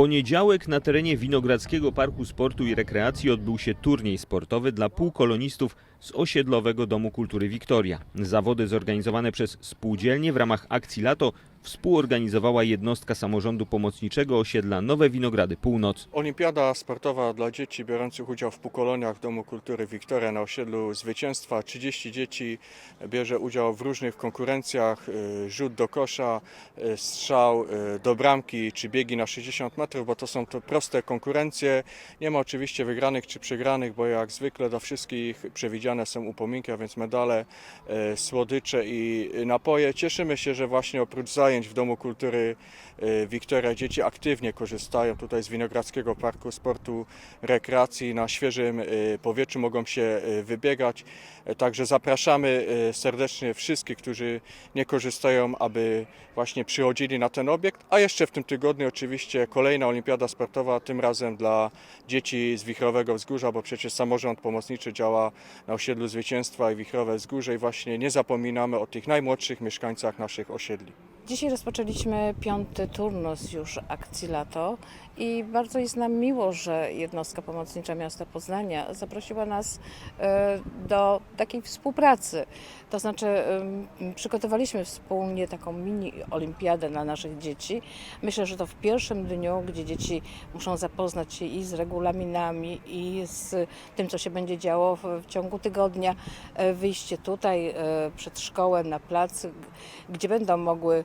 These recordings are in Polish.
poniedziałek na terenie Winogrodzkiego Parku Sportu i Rekreacji odbył się turniej sportowy dla półkolonistów z osiedlowego Domu Kultury Wiktoria. Zawody zorganizowane przez spółdzielnie w ramach akcji Lato współorganizowała jednostka samorządu pomocniczego osiedla Nowe Winogrady Północ. Olimpiada sportowa dla dzieci biorących udział w półkoloniach w Domu Kultury Wiktoria na osiedlu Zwycięstwa. 30 dzieci bierze udział w różnych konkurencjach, y, rzut do kosza, y, strzał y, do bramki czy biegi na 60 metrów, bo to są to proste konkurencje. Nie ma oczywiście wygranych czy przegranych, bo jak zwykle dla wszystkich przewidziane są upominki, a więc medale, słodycze i napoje. Cieszymy się, że właśnie oprócz zajęć w Domu Kultury y, Wiktoria dzieci aktywnie korzystają tutaj z Winogrodzkiego Parku Sportu Rekreacji. Na świeżym y, powietrzu mogą się y, wybiegać. E, Także zapraszamy serdecznie wszystkich, którzy nie korzystają, aby właśnie przychodzili na ten obiekt. A jeszcze w tym tygodniu oczywiście kolejna olimpiada sportowa, tym razem dla dzieci z Wichrowego Wzgórza, bo przecież samorząd pomocniczy działa na osiedlu Zwycięstwa i Wichrowe Wzgórze i właśnie nie zapominamy o tych najmłodszych mieszkańcach naszych osiedli. Dzisiaj rozpoczęliśmy piąty turnus już akcji Lato i bardzo jest nam miło, że jednostka pomocnicza miasta Poznania zaprosiła nas e, do takiej współpracy. To znaczy przygotowaliśmy wspólnie taką mini olimpiadę dla naszych dzieci. Myślę, że to w pierwszym dniu, gdzie dzieci muszą zapoznać się i z regulaminami i z tym, co się będzie działo w, ciągu tygodnia, e, wyjście tutaj e, przed szkołę na plac, gdzie będą mogły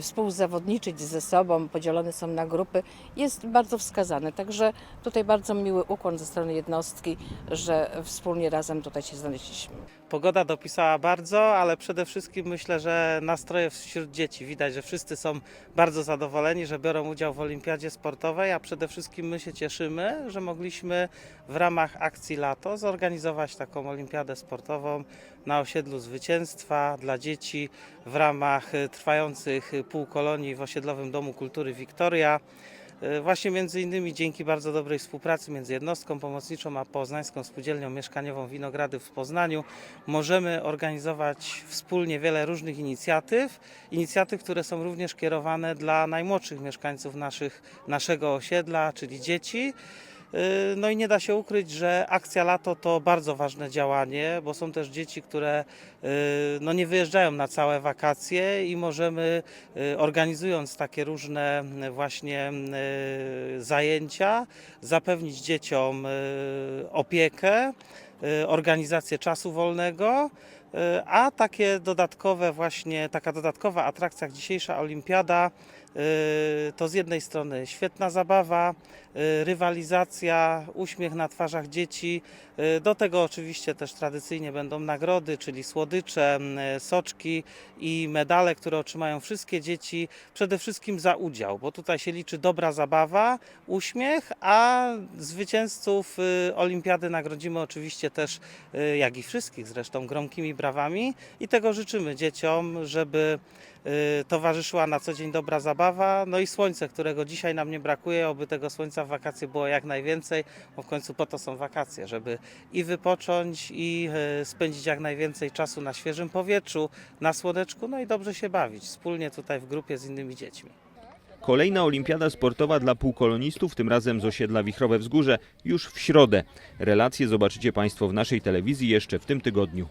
współzawodniczyć ze sobą, podzielone są na grupy, jest bardzo wskazane. Także tutaj bardzo miły ukłon ze strony jednostki, że wspólnie razem tutaj się znaleźliśmy. Pogoda dopisała bardzo, ale przede wszystkim myślę, że nastroje wśród dzieci. Widać, że wszyscy są bardzo zadowoleni, że biorą udział w olimpiadzie sportowej, a przede wszystkim my się cieszymy, że mogliśmy w ramach akcji Lato zorganizować taką olimpiadę sportową na osiedlu Zwycięstwa dla dzieci w ramach trwających półkolonii w osiedlowym Domu Kultury Wiktoria. Y, Właśnie między innymi dzięki bardzo dobrej współpracy między jednostką pomocniczą a Poznańską Spółdzielnią Mieszkaniową Winogrady w Poznaniu możemy organizować wspólnie wiele różnych inicjatyw. Inicjatyw, które są również kierowane dla najmłodszych mieszkańców naszych, naszego osiedla, czyli dzieci. Y, No i nie da się ukryć, że akcja lato to bardzo ważne działanie, bo są też dzieci, które y, no nie wyjeżdżają na całe wakacje i możemy y, organizując takie różne właśnie zajęcia zapewnić dzieciom opiekę, organizację czasu wolnego, a takie dodatkowe właśnie, taka dodatkowa atrakcja jak dzisiejsza olimpiada y, to z jednej strony świetna zabawa, y, rywalizacja, uśmiech na twarzach dzieci. Do tego oczywiście też tradycyjnie będą nagrody, czyli słodycze, soczki i medale, które otrzymają wszystkie dzieci, przede wszystkim za udział, bo tutaj się liczy dobra zabawa, uśmiech, a zwycięzców y, olimpiady nagrodzimy oczywiście też, y, jak i wszystkich zresztą, gromkimi brawami i tego życzymy dzieciom, żeby y, towarzyszyła na co dzień dobra zabawa, no i słońce, którego dzisiaj nam nie brakuje, oby tego słońca w wakacje było jak najwięcej, bo w końcu po to są wakacje, żeby i wypocząć i y, spędzić jak najwięcej czasu na świeżym powietrzu, na słoneczku, no i dobrze się bawić, wspólnie tutaj w grupie z innymi dziećmi. Kolejna olimpiada sportowa dla półkolonistów, tym razem z osiedla Wichrowe Wzgórze, już w środę. Relacje zobaczycie Państwo w naszej telewizji jeszcze w tym tygodniu.